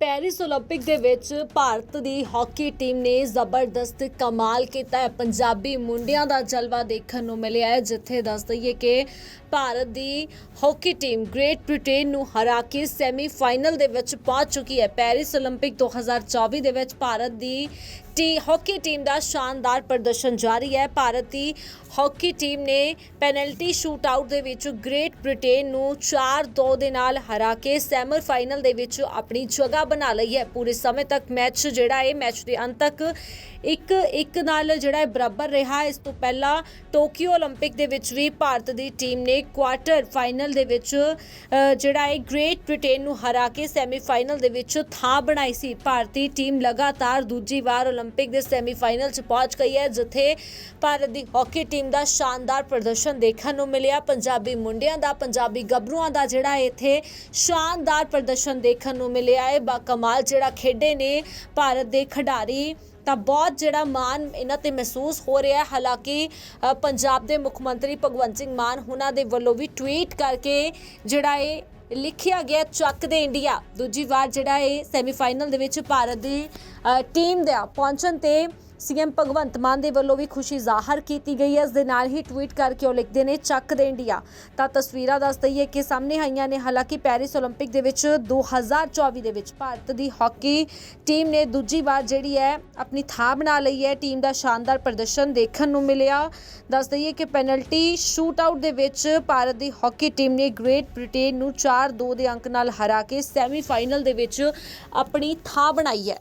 Paris 올림픽 ਦੇ ਵਿੱਚ ਭਾਰਤ ਦੀ ਹਾਕੀ ਟੀਮ ਨੇ ਜ਼ਬਰਦਸਤ ਕਮਾਲ ਕੀਤਾ ਹੈ ਪੰਜਾਬੀ ਮੁੰਡਿਆਂ ਦਾ ਜਲਵਾ ਦੇਖਣ ਨੂੰ ਮਿਲਿਆ ਹੈ ਜਿੱਥੇ ਦੱਸ ਦਈਏ ਕਿ ਭਾਰਤ ਦੀ ਹਾਕੀ ਟੀਮ ਗ੍ਰੇਟ ਬ੍ਰਿਟੇਨ ਨੂੰ ਹਰਾ ਕੇ ਸੈਮੀਫਾਈਨਲ ਦੇ ਵਿੱਚ ਪਹੁੰਚ ਚੁੱਕੀ ਹੈ ਪੈਰਿਸ 올림픽 2024 ਦੇ ਵਿੱਚ ਭਾਰਤ ਦੀ ਟੀ ਹਾਕੀ ਟੀਮ ਦਾ ਸ਼ਾਨਦਾਰ ਪ੍ਰਦਰਸ਼ਨ ਜਾਰੀ ਹੈ ਭਾਰਤ ਦੀ ਹਾਕੀ ਟੀਮ ਨੇ ਪੈਨਲਟੀ ਸ਼ੂਟ ਆਊਟ ਦੇ ਵਿੱਚ ਗ੍ਰੇਟ ਬ੍ਰਿਟੇਨ ਨੂੰ 4-2 ਦੇ ਨਾਲ ਹਰਾ ਕੇ ਸੈਮੀਫਾਈਨਲ ਦੇ ਵਿੱਚ ਆਪਣੀ ਜਗ੍ਹਾ ਬਣਾ ਲਈ ਹੈ ਪੂਰੇ ਸਮੇਂ ਤੱਕ ਮੈਚ ਜਿਹੜਾ ਹੈ ਮੈਚ ਦੇ ਅੰਤ ਤੱਕ ਇੱਕ ਇੱਕ ਨਾਲ ਜਿਹੜਾ ਹੈ ਬਰਾਬਰ ਰਿਹਾ ਇਸ ਤੋਂ ਪਹਿਲਾਂ ਟੋਕੀਓ 올림픽 ਦੇ ਵਿੱਚ ਵੀ ਭਾਰਤ ਦੀ ਟੀਮ ਨੇ ਕੁਆਟਰ ਫਾਈਨਲ ਦੇ ਵਿੱਚ ਅ, ਜਿਹੜਾ ਹੈ ਗ੍ਰੇਟ ਬ੍ਰਿਟੇਨ ਨੂੰ ਹਰਾ ਕੇ ਸੈਮੀਫਾਈਨਲ ਦੇ ਵਿੱਚ ਥਾਂ ਬਣਾਈ ਸੀ ਭਾਰਤੀ ਟੀਮ ਲਗਾਤਾਰ ਦੂਜੀ ਵਾਰ 올림픽 ਦੇ ਸੈਮੀਫਾਈਨਲ 'ਚ ਪਹੁੰਚ ਗਈ ਹੈ, ਜਿੱਥੇ ਭਾਰਤ ਦੀ ਹਾਕੀ ਟੀਮ ਦਾ ਸ਼ਾਨਦਾਰ ਪ੍ਰਦਰਸ਼ਨ ਦੇਖਣ ਨੂੰ ਮਿਲਿਆ। ਪੰਜਾਬੀ ਮੁੰਡਿਆਂ ਦਾ, ਪੰਜਾਬੀ ਗੱਭਰੂਆਂ ਦਾ ਜਿਹੜਾ ਇੱਥੇ ਸ਼ਾਨਦਾਰ ਪ੍ਰਦਰਸ਼ਨ ਦੇਖਣ ਨੂੰ ਮਿਲਿਆ ਹੈ। ਬਾ ਕਮਾਲ ਜਿਹੜਾ ਖੇਡੇ ਨੇ ਭਾਰਤ ਦੇ ਖਿਡਾਰੀ, ਤਾਂ ਬਹੁਤ ਜਿਹੜਾ ਮਾਣ ਇਹਨਾਂ ਤੇ ਮਹਿਸੂਸ ਹੋ ਰਿਹਾ ਹੈ। ਹਾਲਾਂਕਿ ਪੰਜਾਬ ਦੇ ਮੁੱਖ ਮੰਤਰੀ ਭਗਵੰਤ ਸਿੰਘ ਮਾਨ ਉਹਨਾਂ ਦੇ ਵੱਲੋਂ ਵੀ ਟਵੀਟ ਕਰਕੇ ਜਿਹੜਾ ਇਹ ਲਿਖਿਆ ਗਿਆ ਚੱਕ ਦੇ ਇੰਡੀਆ। ਦੂਜੀ ਵਾਰ ਜਿਹੜਾ ਇਹ ਸੈਮੀਫਾਈਨਲ ਦੇ ਵਿੱਚ ਭਾਰਤ ਦੀ ਟੀਮ ਦਾ ਪਹੁੰਚਣ ਤੇ ਸੀਐਮ ਭਗਵੰਤ ਮਾਨ ਦੇ ਵੱਲੋਂ ਵੀ ਖੁਸ਼ੀ ਜ਼ਾਹਰ ਕੀਤੀ ਗਈ ਹੈ ਇਸ ਦੇ ਨਾਲ ਹੀ ਟਵੀਟ ਕਰਕੇ ਉਹ ਲਿਖਦੇ ਨੇ ਚੱਕ ਦੇ ਇੰਡੀਆ ਤਾਂ ਤਸਵੀਰਾਂ ਦੱਸ ਦਈਏ ਕਿ ਸਾਹਮਣੇ ਆਈਆਂ ਨੇ ਹਾਲਾਂਕਿ ਪੈਰਿਸ 올림픽 ਦੇ ਵਿੱਚ 2024 ਦੇ ਵਿੱਚ ਭਾਰਤ ਦੀ ਹਾਕੀ ਟੀਮ ਨੇ ਦੂਜੀ ਵਾਰ ਜਿਹੜੀ ਹੈ ਆਪਣੀ ਥਾਂ ਬਣਾ ਲਈ ਹੈ ਟੀਮ ਦਾ ਸ਼ਾਨਦਾਰ ਪ੍ਰਦਰਸ਼ਨ ਦੇਖਣ ਨੂੰ ਮਿਲਿਆ ਦੱਸ ਦਈਏ ਕਿ ਪੈਨਲਟੀ ਸ਼ੂਟ ਆਊਟ ਦੇ ਵਿੱਚ ਭਾਰਤ ਦੀ ਹਾਕੀ ਟੀਮ ਨੇ ਗ੍ਰੇਟ ਬ੍ਰਿਟੇਨ ਨੂੰ 4-2 ਦੇ ਅੰਕ ਨਾਲ ਹਰਾ ਕੇ ਸੈਮੀਫਾਈਨਲ ਦੇ ਵਿੱਚ ਆਪਣੀ ਥਾਂ ਬਣਾਈ ਹੈ